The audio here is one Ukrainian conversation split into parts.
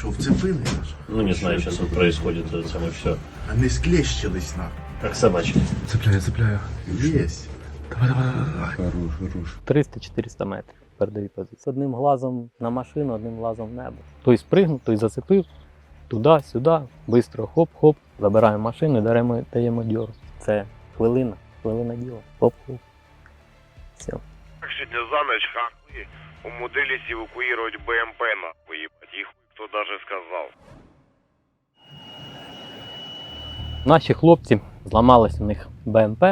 Що, вцепили аж? Ну, не знаю, сейчас вот происходит это самое все. А не склещились нахуй. Как собачки. Цепляю, цепляю. Єсть. Давай, давай, давай. Хорош, хорош. 300-400 метрів передові позиції. З одним глазом на машину, одним глазом в небо. Той спригнув, той зацепив, туди, сюди, швидко хоп-хоп, забираємо машину і даємо, даємо дьору. Це хвилина, хвилина діла. Хоп-хоп. Все. Как сегодня за ночь хахли умудрились эвакуировать БМП нахуй, даже сказал. Наші хлопці зламалися у них БМП.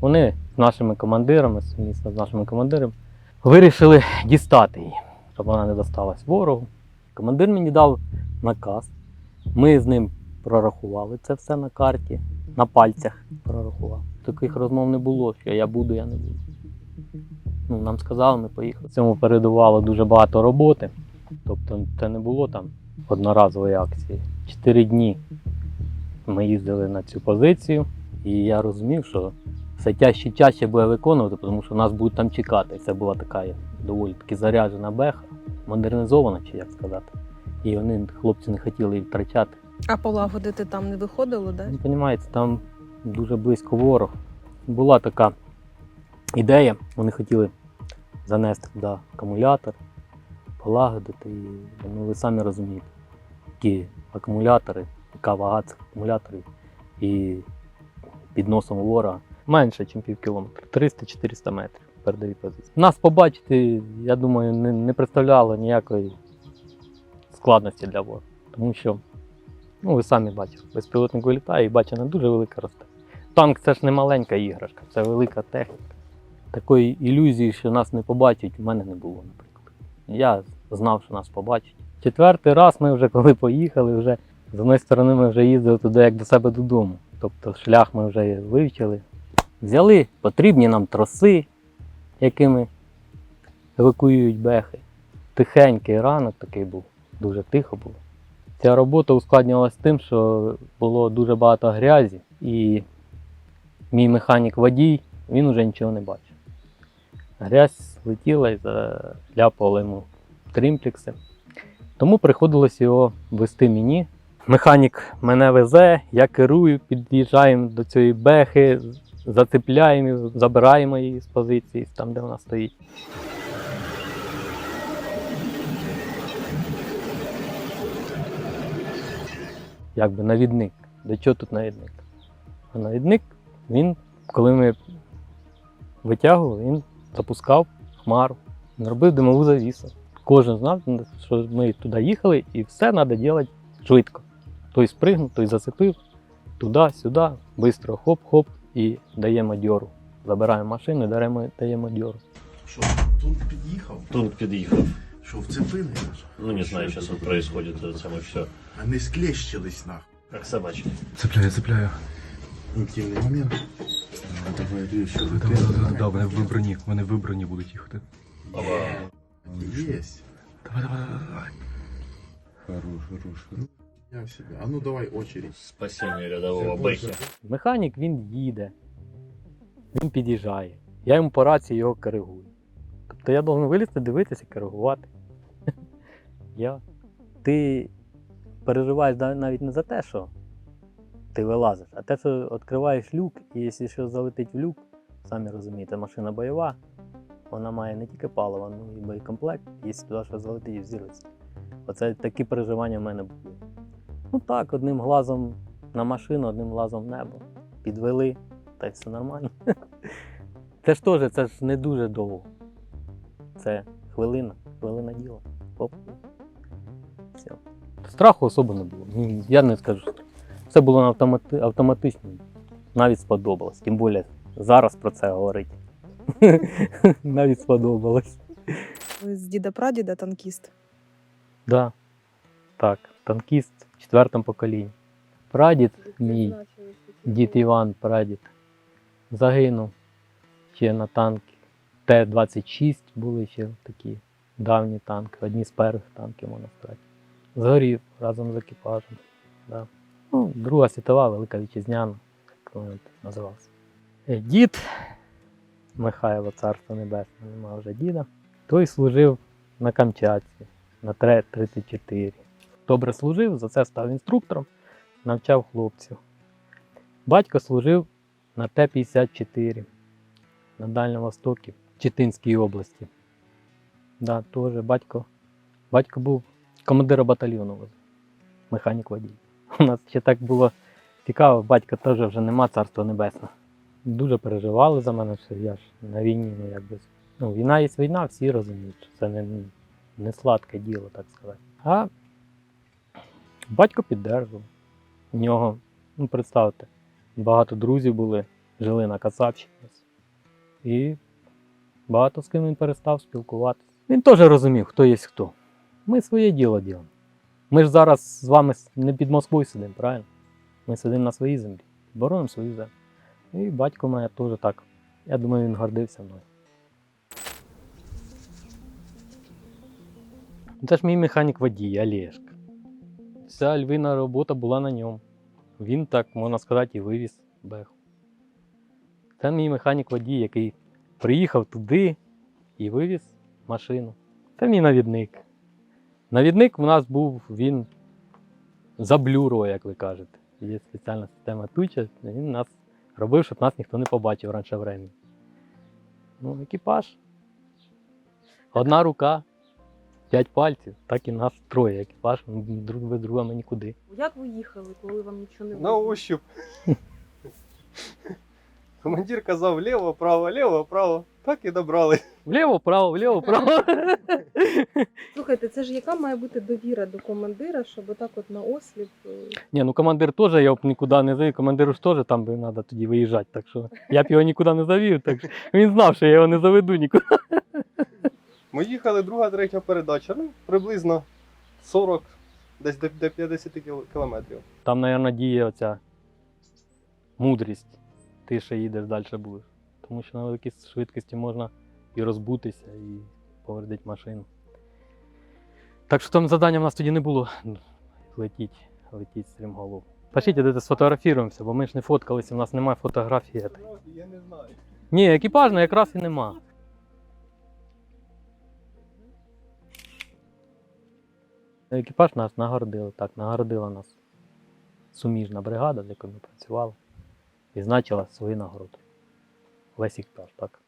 Вони з нашими командирами, сумісно з нашими командирами, вирішили дістати її, щоб вона не досталась ворогу. Командир мені дав наказ. Ми з ним прорахували це все на карті, на пальцях прорахував. Таких розмов не було, що я буду, я не буду. Ну, нам сказали, ми поїхали. Цьому передувало дуже багато роботи. Тобто це не було там одноразової акції. Чотири дні ми їздили на цю позицію, і я розумів, що все тяжче і тяжче буде виконувати, тому що нас будуть там чекати. Це була така доволі таки заряджена беха, модернізована, чи як сказати. І вони, хлопці, не хотіли її втрачати. А полагодити там не виходило, да? Ну, розумієте, там дуже близько ворог. Була така ідея, вони хотіли занести туди акумулятор, полагодити. Ну, ви самі розумієте, які акумулятори, яка вага цих акумуляторів і під носом ворога менше, ніж пів кілометра, 300-400 метрів передові позиції. Нас побачити, я думаю, не, не представляло ніякої складності для ворога. Тому що Ну, ви самі бачите, безпілотник вилітає і бачите, дуже велика росте. Танк це ж не маленька іграшка, це велика техніка. Такої ілюзії, що нас не побачать, у мене не було. Я знав, що нас побачать. Четвертий раз ми вже коли поїхали, вже з однієї сторони ми вже їздили туди як до себе додому. Тобто шлях ми вже вивчили. Взяли потрібні нам троси, якими евакуюють бехи. Тихенький ранок такий був, дуже тихо було. Ця робота ускладнювалася тим, що було дуже багато грязі, і мій механік водій, він уже нічого не бачив. Грязь летіла і заляпала йому тримплекси. Тому приходилось його вести мені. Механік мене везе, я керую, під'їжджаємо до цієї бехи, зацепляємо, забираємо її з позиції, там, де вона стоїть. якби навідник. До чого тут навідник? А навідник, він, коли ми витягували, він запускав хмару, він робив димову завісу. Кожен знав, що ми туди їхали і все треба робити швидко. Той спригнув, той зацепив, туди, сюди, швидко хоп-хоп і даємо дьору. Забираємо машину і даємо, даємо дьору. Що, тут під'їхав? Тут під'їхав. Що, вцепили? Ну, не знаю, сейчас вот происходит это самое все. А не склещились нахуй. Как собачки. Цепляю, цепляю. Інтимний момент. Давай Давай, давай, давай, давай, вони вибрані, вони вибрані будуть їхати. Єсть. Давай, давай, давай, давай. Хорош, хорош, хорош. Я в себе. А ну давай очередь. Спасение рядового Бэхи. Механік він їде, він під'їжджає. Я йому по рації його коригую. Тобто я должен вилізти, дивитися, коригувати. Я. Ти переживаєш навіть не за те, що ти вилазиш, а те, що відкриваєш люк, і якщо що залетить в люк, самі розумієте, машина бойова, вона має не тільки паливо, ну і боєкомплект, якщо туди що залетить і взірветься. Оце такі переживання в мене були. Ну так, одним глазом на машину, одним глазом в небо. Підвели, та й все нормально. Це ж теж, це ж не дуже довго. Це хвилина, хвилина діла. Все. Страху особо не було. Я не скажу. Все було на автомати... автоматично. Навіть сподобалось. Тим більше зараз про це говорить. Навіть сподобалось. Ви з діда прадіда танкіст. Да. Так, танкіст в четвертому поколінні. Прадід мій, дід Іван, прадід, загинув ще на танки. Т-26 були ще такі давні танки, одні з перших танків, можна сказати. Згорів разом з екіпажем. Да. Ну, Друга світова, Велика Вітчизняна, як воно називався. Е, Дід Михайло, царство небесне, нема вже діда. Той служив на Камчатці на Т-34. Добре служив, за це став інструктором, навчав хлопців. Батько служив на Т-54 на Дальньому Востокі, Читинській області. Да, теж батько, батько був командиром батальйону, механік водій. У нас ще так було цікаво, батька теж вже нема, царство небесне. Дуже переживали за мене, що я ж на війні, ну якби. Ну, війна є війна, всі розуміють, що це не, не сладке діло, так сказати. А батько піддержував. У нього, ну представте, багато друзів були, жили на Кацапщині. І багато з ким він перестав спілкуватися. Він теж розумів, хто є хто. Ми своє діло робимо. Ми ж зараз з вами не під Москвою сидимо, правильно? Ми сидимо на своїй землі, боронимо свою землю. І батько мене теж так. Я думаю, він гордився мною. Це ж мій механік водій, Олешка. Вся львина робота була на ньому. Він так, можна сказати, і вивіз беху. Це мій механік водій, який приїхав туди і вивіз машину. Це мій навідник. Навідник у нас був, він заблюрував, як ви кажете. Є спеціальна система туча, він нас робив, щоб нас ніхто не побачив раніше времени. Ну, екіпаж. Одна рука, п'ять пальців, так і нас троє екіпаж, друг без друга ми нікуди. Як ви їхали, коли вам нічого не було? На ощупь. Командир казав ліво, право, ліво, право. Так і добрали. Вліво, вправо, вліво, вправо. Слухайте, це ж яка має бути довіра до командира, щоб отак от на осліп. е, Ні, ну командир теж я б нікуди не завів. Командиру ж теж там би треба тоді виїжджати. Так що я б його нікуди не завів, так що він знав, що я його не заведу нікуди. Ми їхали друга, третя передача, ну, приблизно 40, десь до, до 50 кілометрів. Там, мабуть, діє оця мудрість. Ти ще їдеш, далі будеш. Тому що на великій швидкості можна і розбутися, і повердити машину. Так що там завдання в нас тоді не було летіть, летіть стрімголов. Пошліть, де сфотографіруємося, бо ми ж не фоткалися, у нас немає фотографії. Я не знаю. Ні, екіпажно якраз і нема. Екіпаж нас нагородили, так, нагородила нас суміжна бригада, з якою ми працювали, і значила свою нагороду. Весь екіпаж, так.